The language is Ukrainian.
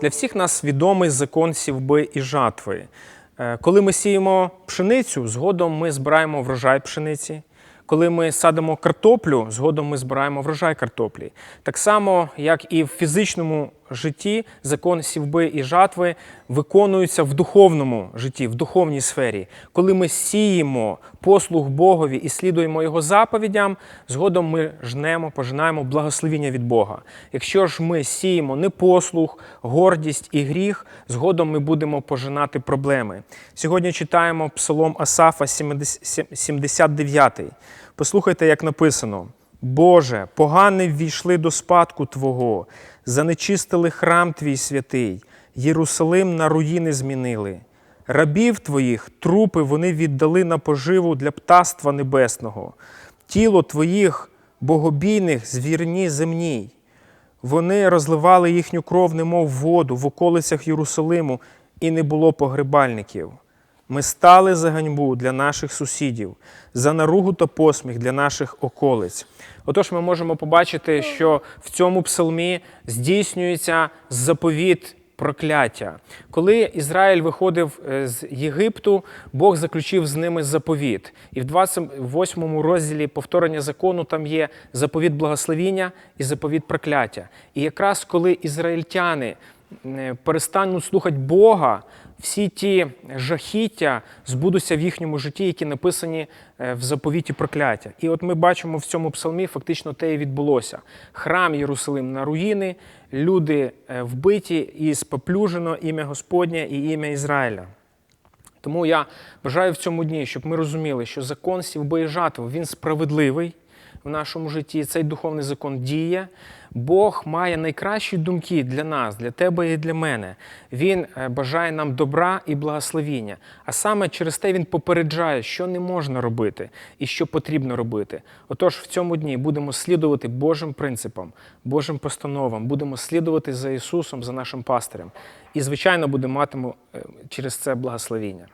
Для всіх нас відомий закон сівби і жатви. Е, Коли ми сіємо пшеницю, згодом ми збираємо врожай пшениці. Коли ми садимо картоплю, згодом ми збираємо врожай картоплі. Так само, як і в фізичному житті, закон сівби і жатви виконується в духовному житті, в духовній сфері. Коли ми сіємо послуг Богові і слідуємо Його заповідям, згодом ми жнемо, пожинаємо благословіння від Бога. Якщо ж ми сіємо непослух, гордість і гріх, згодом ми будемо пожинати проблеми. Сьогодні читаємо Псалом Асафа 79. Послухайте, як написано: Боже, погани ввійшли до спадку Твого, занечистили храм Твій святий, Єрусалим на руїни змінили. Рабів Твоїх трупи вони віддали на поживу для птаства небесного, тіло Твоїх богобійних звірні земній. Вони розливали їхню кров, немов воду в околицях Єрусалиму, і не було погребальників. Ми стали за ганьбу для наших сусідів, за наругу та посміх для наших околиць. Отож, ми можемо побачити, що в цьому псалмі здійснюється заповіт прокляття. Коли Ізраїль виходив е, з Єгипту, Бог заключив з ними заповіт. І в 28 розділі повторення закону там є заповіт благословіння і заповіт прокляття. І якраз коли ізраїльтяни е, перестануть слухати Бога, всі ті жахіття збудуться в їхньому житті, які написані е, в заповіті прокляття. І от ми бачимо в цьому псалмі, фактично те і відбулося. Храм Єрусалим на руїни, люди е, вбиті і споплюжено ім'я Господнє і ім'я Ізраїля. Тому я бажаю в цьому дні, щоб ми розуміли, що закон сівби і жатви він справедливий в нашому житті. Цей духовний закон діє. Бог має найкращі думки для нас, для тебе і для мене. Він е, бажає нам добра і благословіння. А саме через те він попереджає, що не можна робити і що потрібно робити. Отож, в цьому дні будемо слідувати Божим принципам, Божим постановам, будемо слідувати за Ісусом, за нашим пастирем. І, звичайно, будемо матиму е, через це благословіння.